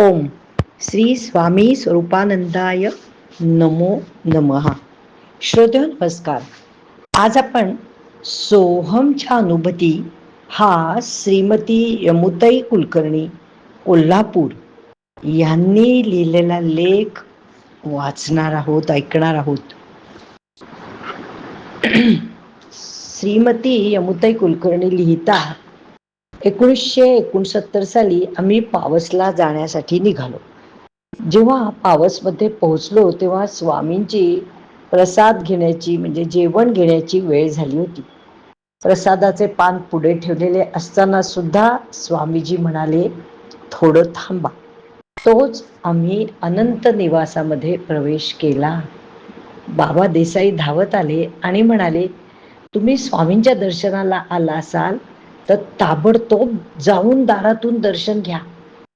ओम. श्री स्वामी स्वरूपानंदाय नमो नमहा श्रोते नमस्कार. आज आपण सोहमच्या अनुभूती हा श्रीमती यमुताई कुलकर्णी कोल्हापूर यांनी लिहिलेला लेख वाचणार आहोत ऐकणार आहोत. श्रीमती यमुताई कुलकर्णी लिहितात एकोणीसशे एकोणसत्तर साली आम्ही पावसला जाण्यासाठी निघालो. जेव्हा पावसमध्ये पोहोचलो तेव्हा स्वामींची प्रसाद घेण्याची म्हणजे जेवण घेण्याची वेळ झाली होती. प्रसादाचे पान पुढे ठेवलेले असताना सुद्धा स्वामीजी म्हणाले थोडं थांबा. तोच आम्ही अनंत निवासामध्ये प्रवेश केला. बाबा देसाई धावत आले आणि म्हणाले तुम्ही स्वामींच्या दर्शनाला आला असाल? तर ताबडतोब जाऊन दारातून दर्शन घ्या.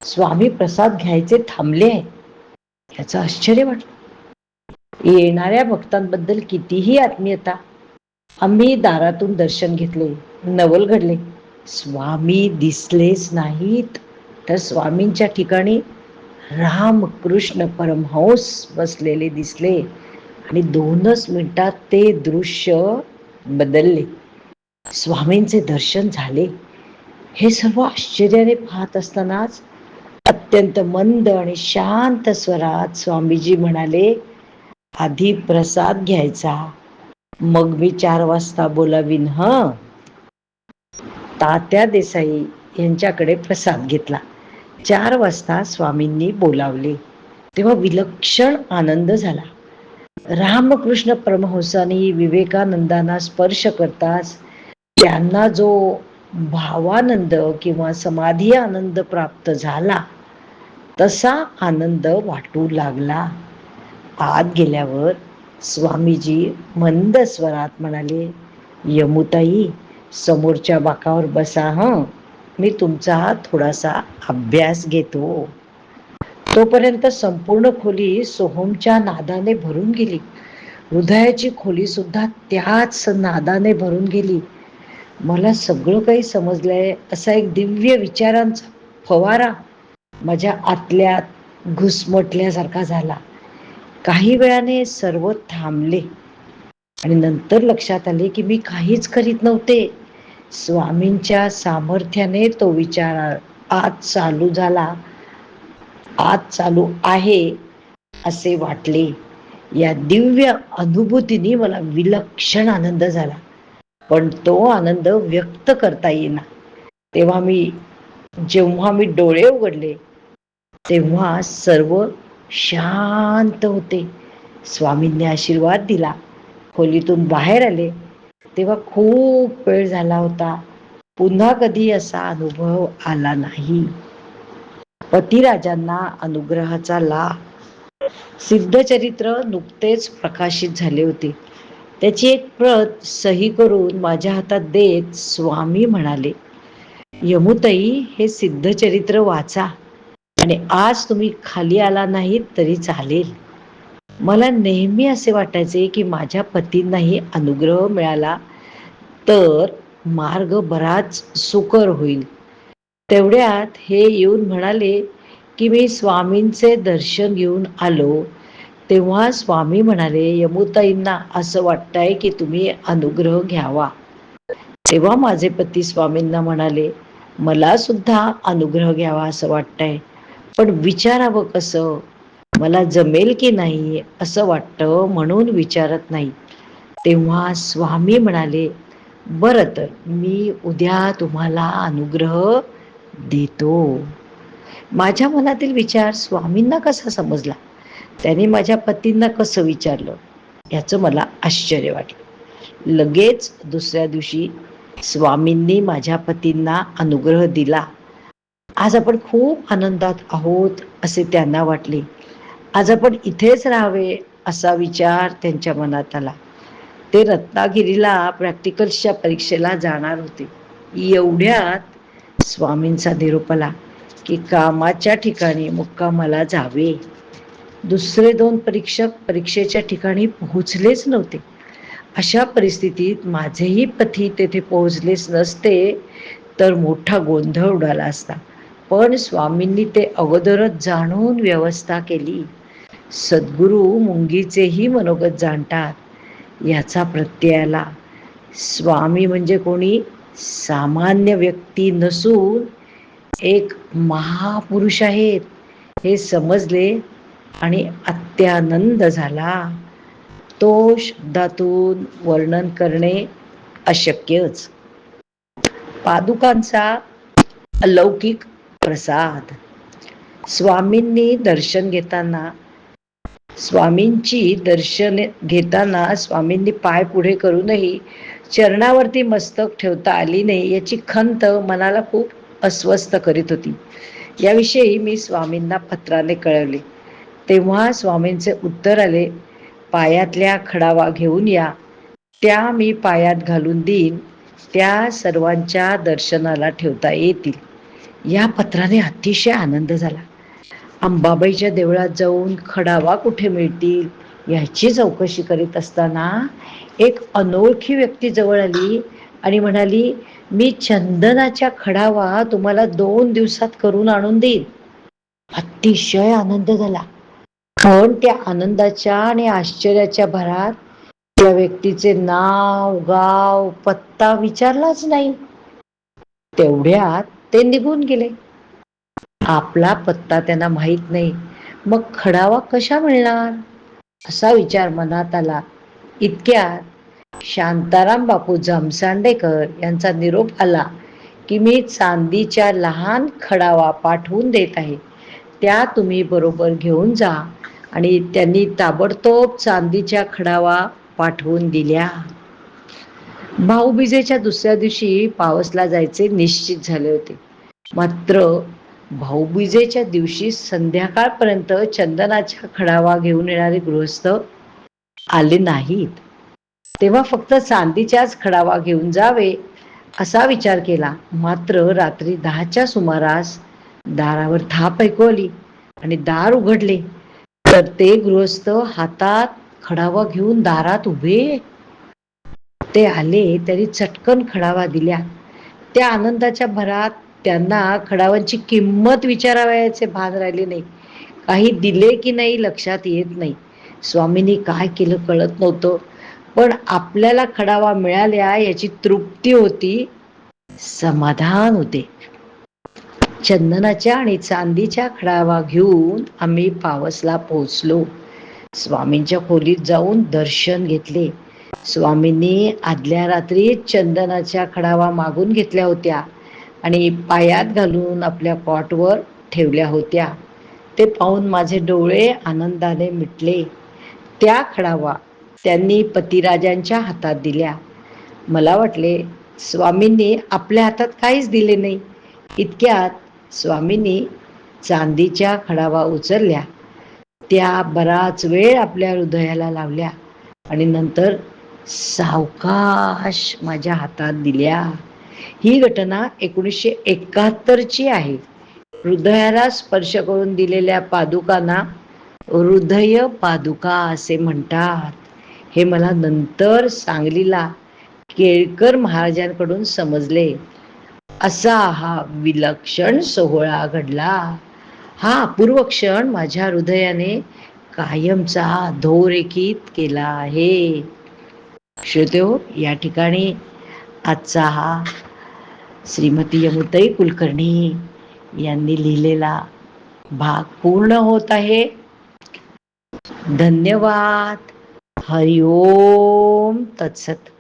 स्वामी प्रसाद घ्यायचे थांबले याचं आश्चर्य वाटलं. येणाऱ्या भक्तांबद्दल कितीही आत्मीयता. आम्ही दारातून दर्शन घेतले नवल घडले. स्वामी दिसलेच नाहीत. तर स्वामींच्या ठिकाणी रामकृष्ण परमहंस बसलेले दिसले आणि दोनच मिनिटात ते दृश्य बदलले. स्वामींचे दर्शन झाले. हे सर्व आश्चर्याने पाहत असतानाच अत्यंत मंद आणि शांत स्वरात स्वामीजी म्हणाले आधी प्रसाद घ्यायचा. मग मी चार वाजता बोलावीन ह? तात्या देसाई यांच्याकडे प्रसाद घेतला. चार वाजता स्वामींनी बोलावले. तेव्हा विलक्षण आनंद झाला. रामकृष्ण परमहंसानी विवेकानंदांना स्पर्श करताच त्यांना जो भावानंद किंवा समाधी आनंद प्राप्त झाला तसा आनंद वाटू लागला. आत गेल्यावर स्वामीजी मंद स्वरात म्हणाले यमुताई समोरच्या बाकावर बसा हं. मी तुमचा थोडासा अभ्यास घेतो. तोपर्यंत संपूर्ण खोली सोहमच्या नादाने भरून गेली. हृदयाची खोली सुद्धा त्याच नादाने भरून गेली. मला सगळं काही समजलं आहे असा एक दिव्य विचारांचा फवारा माझ्या आतल्यात घुसमटल्यासारखा झाला. काही वेळाने सर्व थांबले आणि नंतर लक्षात आले की मी काहीच करीत नव्हते. स्वामींच्या सामर्थ्याने तो विचार आत चालू झाला. आत चालू आहे असे वाटले. या दिव्य अनुभूतीने मला विलक्षण आनंद झाला. पण तो आनंद व्यक्त करता येईना. तेव्हा मी जेव्हा मी डोळे उघडले तेव्हा सर्व शांत होते. स्वामींनी आशीर्वाद दिला. खोलीतून बाहेर आले. तेव्हा खूप वेळ झाला होता. पुन्हा कधी असा अनुभव आला नाही. पतिराजांना अनुग्रहाचा लाभ. सिद्धचरित्र नुकतेच प्रकाशित झाले होते. त्याची एक प्रत सही करून माझ्या हातात देत स्वामी म्हणाले यमुताई हे सिद्धचरित्र वाचा आणि आज तुम्ही खाली आला नाहीत तरी चालेल. मला नेहमी असे वाटायचे की माझ्या पतींनाही अनुग्रह मिळाला तर मार्ग बराच सुकर होईल. तेवढ्यात हे येऊन म्हणाले की मी स्वामींचे दर्शन घेऊन आलो तेव्हा स्वामी म्हणाले यमुताईंना असं वाटतंय की तुम्ही अनुग्रह घ्यावा. तेव्हा माझे पती स्वामींना म्हणाले मला सुद्धा अनुग्रह घ्यावा असं वाटतंय पण विचारावं कसं? मला जमेल की नाही असं वाटतं म्हणून विचारत नाही. तेव्हा स्वामी म्हणाले बरं तर मी उद्या तुम्हाला अनुग्रह देतो. माझ्या मनातील विचार स्वामींना कसा समजला? त्याने माझ्या पतींना कसं विचारलं याचं मला आश्चर्य वाटलं. लगेच दुसऱ्या दिवशी स्वामींनी माझ्या पतींना अनुग्रह दिला. आज आपण खूप आनंदात आहोत असे त्यांना वाटले. आज आपण इथेच राहावे असा विचार त्यांच्या मनात आला. ते रत्नागिरीला प्रॅक्टिकल्सच्या परीक्षेला जाणार होते. एवढ्यात स्वामींचा निरोप आला की कामाच्या ठिकाणी मुक्कामाला जावे. दुसरे दोन परीक्षक परीक्षेच्या ठिकाणी पोहोचलेच नव्हते. अशा परिस्थितीत माझेही पथी तेथे पोहोचलेच नसते तर मोठा गोंधळ उडाला असता. पण स्वामींनी ते अगोदरच जाणून व्यवस्था केली. सद्गुरू मुंगीचेही मनोगत जाणतात. याचा प्रत्ययाला स्वामी म्हणजे कोणी? सामान्य व्यक्ती नसून एक महापुरुष आहेत. हे समजले आणि अत्यानंद झाला. तो शब्दातून वर्णन करणे अशक्यच. पादुकांचा अलौकिक प्रसाद. स्वामींनी दर्शन घेताना स्वामींची दर्शन घेताना स्वामींनी पाय पुढे करूनही चरणावरती मस्तक ठेवता आली नाही याची खंत मनाला खूप अस्वस्थ करीत होती. याविषयी मी स्वामींना पत्राने कळवले. तेव्हा स्वामींचे उत्तर आले पायातल्या खडावा घेऊन या. त्या मी पायात घालून देईन. त्या सर्वांच्या दर्शनाला ठेवता येतील. या पत्राने अतिशय आनंद झाला. अंबाबाईच्या देवळात जाऊन खडावा कुठे मिळतील याची चौकशी करीत असताना एक अनोळखी व्यक्ती जवळ आली आणि म्हणाली मी चंदनाच्या खडावा तुम्हाला दोन दिवसात करून आणून देईन. अतिशय आनंद झाला. म्हणून त्या आनंदाच्या आणि आश्चर्याच्या भरात त्या व्यक्तीचे नाव गाव पत्ता विचारलाच नाही. तेवढ्यात ते निघून गेले. आपला पत्ता त्यांना माहीत नाही. मग खडावा कशा मिळणार? असा विचार मनात आला. इतक्यात शांताराम बापू जमसांडेकर यांचा निरोप आला की मी चांदीच्या लहान खडावा पाठवून देत आहे. त्या तुम्ही बरोबर घेऊन जा. आणि त्यांनी ताबडतोब चांदीच्या खडावा पाठवून दिल्या. भाऊबीजेच्या दुसऱ्या दिवशी पावसला जायचे निश्चित झाले होते. मात्र भाऊबीजेच्या दिवशी संध्याकाळपर्यंत चंदनाच्या खडावा घेऊन येणारे गृहस्थ आले नाहीत. तेव्हा फक्त चांदीच्याच खडावा घेऊन जावे असा विचार केला. मात्र रात्री दहाच्या सुमारास दारावर थाप ऐकवली आणि दार उघडले. तर ते गृहस्थ हातात खडावा घेऊन दारात उभे. ते आले तरी चटकन खडावा दिल्या. त्या आनंदाच्या भरात त्यांना खडावांची किंमत विचारावयाचे भान राहिले नाही. काही दिले की नाही लक्षात येत नाही. स्वामींनी काय केलं कळत नव्हतं. पण आपल्याला खडावा मिळाल्या याची तृप्ती होती. समाधान होते. चंदनाच्या आणि चांदीच्या खडावा घेऊन आम्ही पावसला पोहोचलो. स्वामींच्या खोलीत जाऊन दर्शन घेतले. स्वामींनी आदल्या रात्री चंदनाच्या खडावा मागून घेतल्या होत्या आणि पायात घालून आपल्या कॉटवर ठेवल्या होत्या. ते पाहून माझे डोळे आनंदाने मिटले. त्या खडावा त्यांनी पतिराजांच्या हातात दिल्या. मला वाटले स्वामींनी आपल्या हातात काहीच दिले नाही. इतक्यात स्वामींनी चांदीच्या खडावा उचलल्या. त्या बराच वेळ आपल्या हृदयाला लावल्या आणि नंतर सावकाश माझ्या हातात दिल्या. ही घटना एकोणीसशे एकाहत्तरची आहे. हृदयाला स्पर्श करून दिलेल्या पादुकांना हृदय पादुका असे म्हणतात. हे मला नंतर सांगलीला केळकर महाराजांकडून समजले. असा हा विलक्षण सोहळा घडला. हा अपूर्व क्षण माझ्या हृदयाने कायमचा अधोरेखित केला आहे. श्रोतेहो या ठिकाणी आजचा हा श्रीमती यमुताई कुलकर्णी यांनी लिहिलेला भाग पूर्ण होत आहे. धन्यवाद. हरिओम तत्सत.